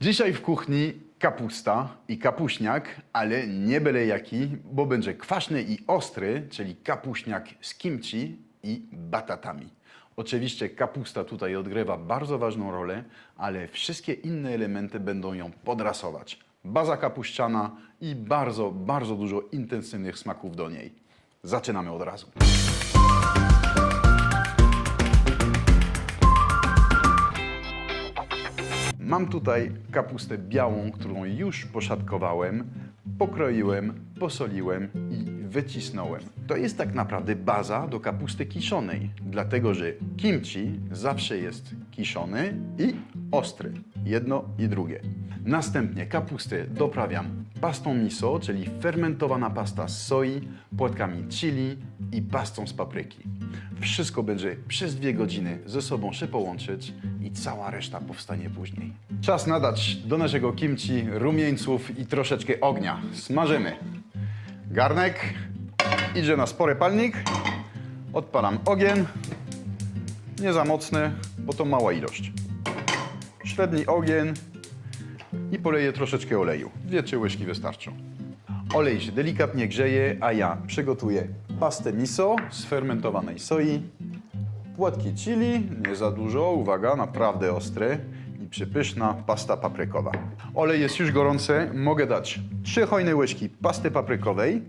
Dzisiaj w kuchni kapusta i kapuśniak, ale nie byle jaki, bo będzie kwaśny i ostry, czyli kapuśniak z kimchi i batatami. Oczywiście kapusta tutaj odgrywa bardzo ważną rolę, ale wszystkie inne elementy będą ją podrasować. Baza kapuściana i bardzo, bardzo dużo intensywnych smaków do niej. Zaczynamy od razu. Mam tutaj kapustę białą, którą już poszatkowałem, pokroiłem, posoliłem i wycisnąłem. To jest tak naprawdę baza do kapusty kiszonej, dlatego że kimchi zawsze jest kiszony i ostry. Jedno i drugie. Następnie kapustę doprawiam pastą miso, czyli fermentowana pasta z soi, płatkami chili i pastą z papryki. Wszystko będzie przez dwie godziny ze sobą się połączyć i cała reszta powstanie później. Czas nadać do naszego kimchi rumieńców i troszeczkę ognia. Smażymy. Garnek idzie na spory palnik. Odpalam ogień. Nie za mocny, bo to mała ilość. Średni ogień i poleję troszeczkę oleju. Dwie trzy łyżki wystarczą. Olej się delikatnie grzeje, a ja przygotuję pastę miso z fermentowanej soi, płatki chili, nie za dużo, uwaga, naprawdę ostre i przepyszna pasta paprykowa. Olej jest już gorący, mogę dać trzy hojne łyżki pasty paprykowej,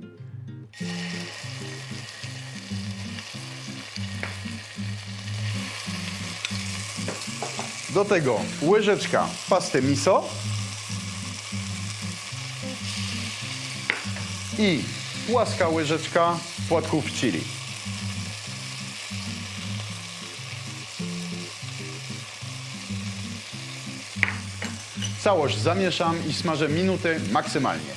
do tego łyżeczka pasty miso i płaska łyżeczka płatków chili. Całość zamieszam i smażę minutę maksymalnie.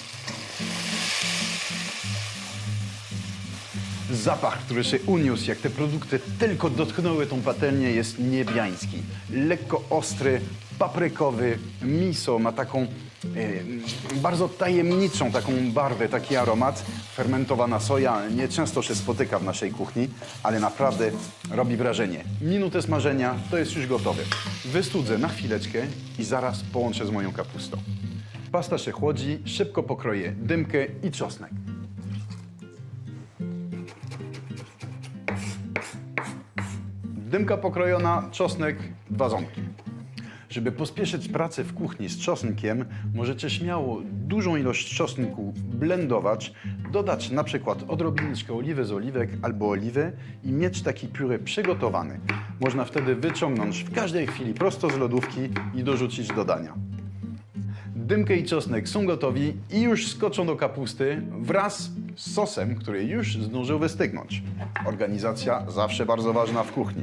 Zapach, który się uniósł, jak te produkty tylko dotknęły tą patelnię, jest niebiański. Lekko ostry, paprykowy, miso ma taką bardzo tajemniczą taką barwę, taki aromat. Fermentowana soja nieczęsto się spotyka w naszej kuchni, ale naprawdę robi wrażenie. Minutę smażenia, to jest już gotowe. Wystudzę na chwileczkę i zaraz połączę z moją kapustą. Pasta się chłodzi, szybko pokroję dymkę i czosnek. Dymka pokrojona, czosnek, dwa ząbki. Żeby pospieszyć pracę w kuchni z czosnkiem, możecie śmiało dużą ilość czosnku blendować, dodać na przykład odrobineczkę oliwy z oliwek albo oliwy i mieć taki pióre przygotowany. Można wtedy wyciągnąć w każdej chwili prosto z lodówki i dorzucić do dania. Dymkę i czosnek są gotowi i już skoczą do kapusty wraz z sosem, który już zdążył wystygnąć. Organizacja zawsze bardzo ważna w kuchni.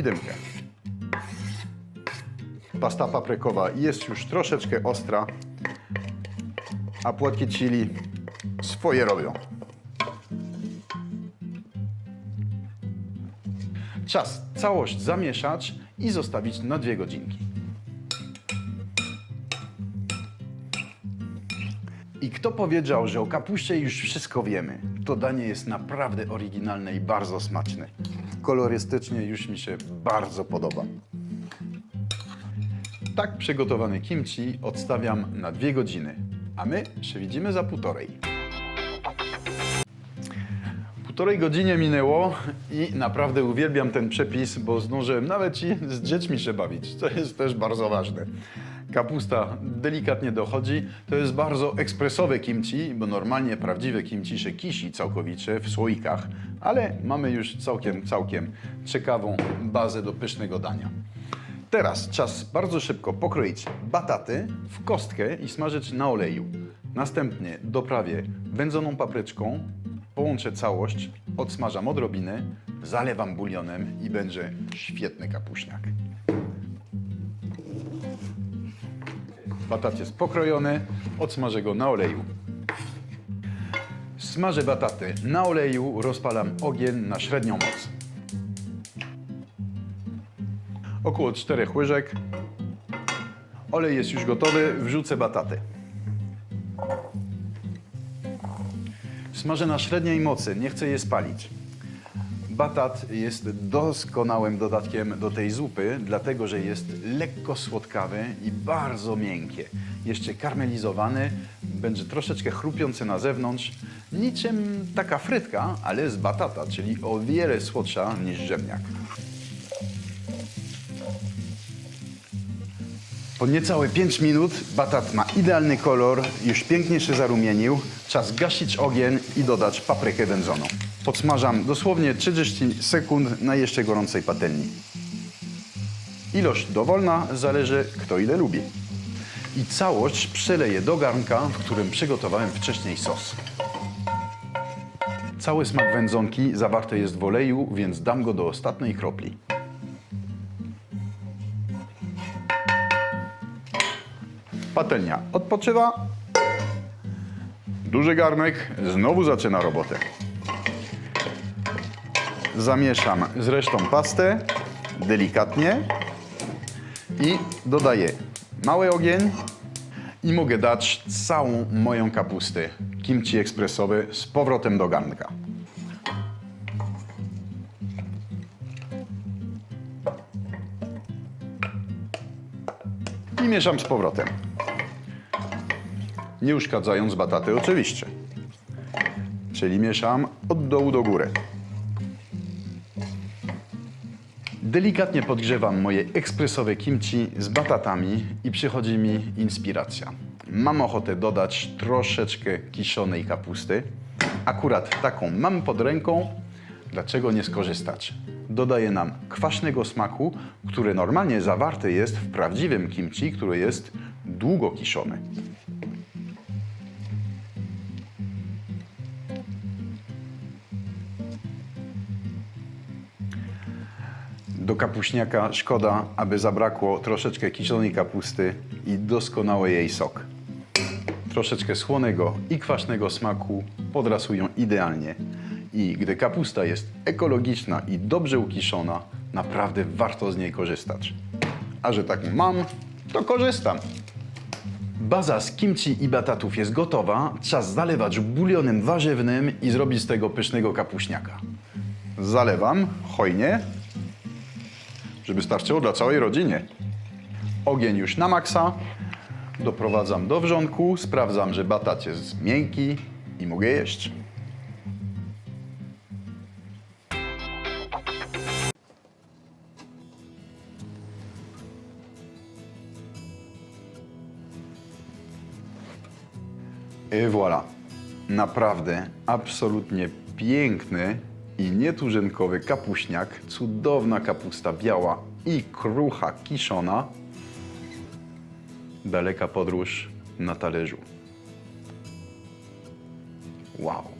I dymkę. Pasta paprykowa jest już troszeczkę ostra, a płatki chili swoje robią. Czas całość zamieszać i zostawić na dwie godzinki. I kto powiedział, że o kapuście już wszystko wiemy? To danie jest naprawdę oryginalne i bardzo smaczne. Kolorystycznie już mi się bardzo podoba. Tak przygotowany kimchi odstawiam na dwie godziny, a my się widzimy za półtorej. Półtorej godzinie minęło i naprawdę uwielbiam ten przepis, bo zdążyłem nawet i z dziećmi się bawić, co jest też bardzo ważne. Kapusta delikatnie dochodzi. To jest bardzo ekspresowe kimchi, bo normalnie prawdziwe kimchi się kisi całkowicie w słoikach, ale mamy już całkiem, całkiem ciekawą bazę do pysznego dania. Teraz czas bardzo szybko pokroić bataty w kostkę i smażyć na oleju. Następnie doprawię wędzoną papryczką, połączę całość, odsmażam odrobinę, zalewam bulionem i będzie świetny kapuśniak. Batat jest pokrojony, odsmażę go na oleju. Smażę bataty na oleju, rozpalam ogień na średnią moc. Około 4 łyżek. Olej jest już gotowy, wrzucę bataty. Smażę na średniej mocy, nie chcę je spalić. Batat jest doskonałym dodatkiem do tej zupy, dlatego że jest lekko słodkawy i bardzo miękkie. Jeszcze karmelizowany, będzie troszeczkę chrupiący na zewnątrz, niczym taka frytka, ale z batata, czyli o wiele słodsza niż ziemniak. Po niecałe 5 minut batat ma idealny kolor, już pięknie się zarumienił. Czas gasić ogień i dodać paprykę wędzoną. Podsmażam dosłownie 30 sekund na jeszcze gorącej patelni. Ilość dowolna, zależy kto ile lubi. I całość przeleję do garnka, w którym przygotowałem wcześniej sos. Cały smak wędzonki zawarty jest w oleju, więc dam go do ostatniej kropli. Patelnia odpoczywa. Duży garnek znowu zaczyna robotę. Zamieszam z resztą pastę delikatnie i dodaję mały ogień i mogę dać całą moją kapustę kimchi ekspresowy z powrotem do garnka. I mieszam z powrotem. Nie uszkadzając bataty oczywiście. Czyli mieszam od dołu do góry. Delikatnie podgrzewam moje ekspresowe kimchi z batatami i przychodzi mi inspiracja. Mam ochotę dodać troszeczkę kiszonej kapusty. Akurat taką mam pod ręką. Dlaczego nie skorzystać? Dodaje nam kwaśnego smaku, który normalnie zawarty jest w prawdziwym kimchi, który jest długo kiszony. Do kapuśniaka szkoda, aby zabrakło troszeczkę kiszonej kapusty i doskonały jej sok. Troszeczkę słonego i kwaśnego smaku podrasują idealnie. I gdy kapusta jest ekologiczna i dobrze ukiszona, naprawdę warto z niej korzystać. A że tak mam, to korzystam. Baza z kimchi i batatów jest gotowa. Czas zalewać bulionem warzywnym i zrobić z tego pysznego kapuśniaka. Zalewam hojnie, żeby starczyło dla całej rodzinie. Ogień już na maksa. Doprowadzam do wrzątku, sprawdzam, że batat jest miękki i mogę jeść. I voilà. Naprawdę, absolutnie piękny i nieturzynkowy kapuśniak, cudowna kapusta biała i krucha kiszona. Daleka podróż na talerzu. Wow.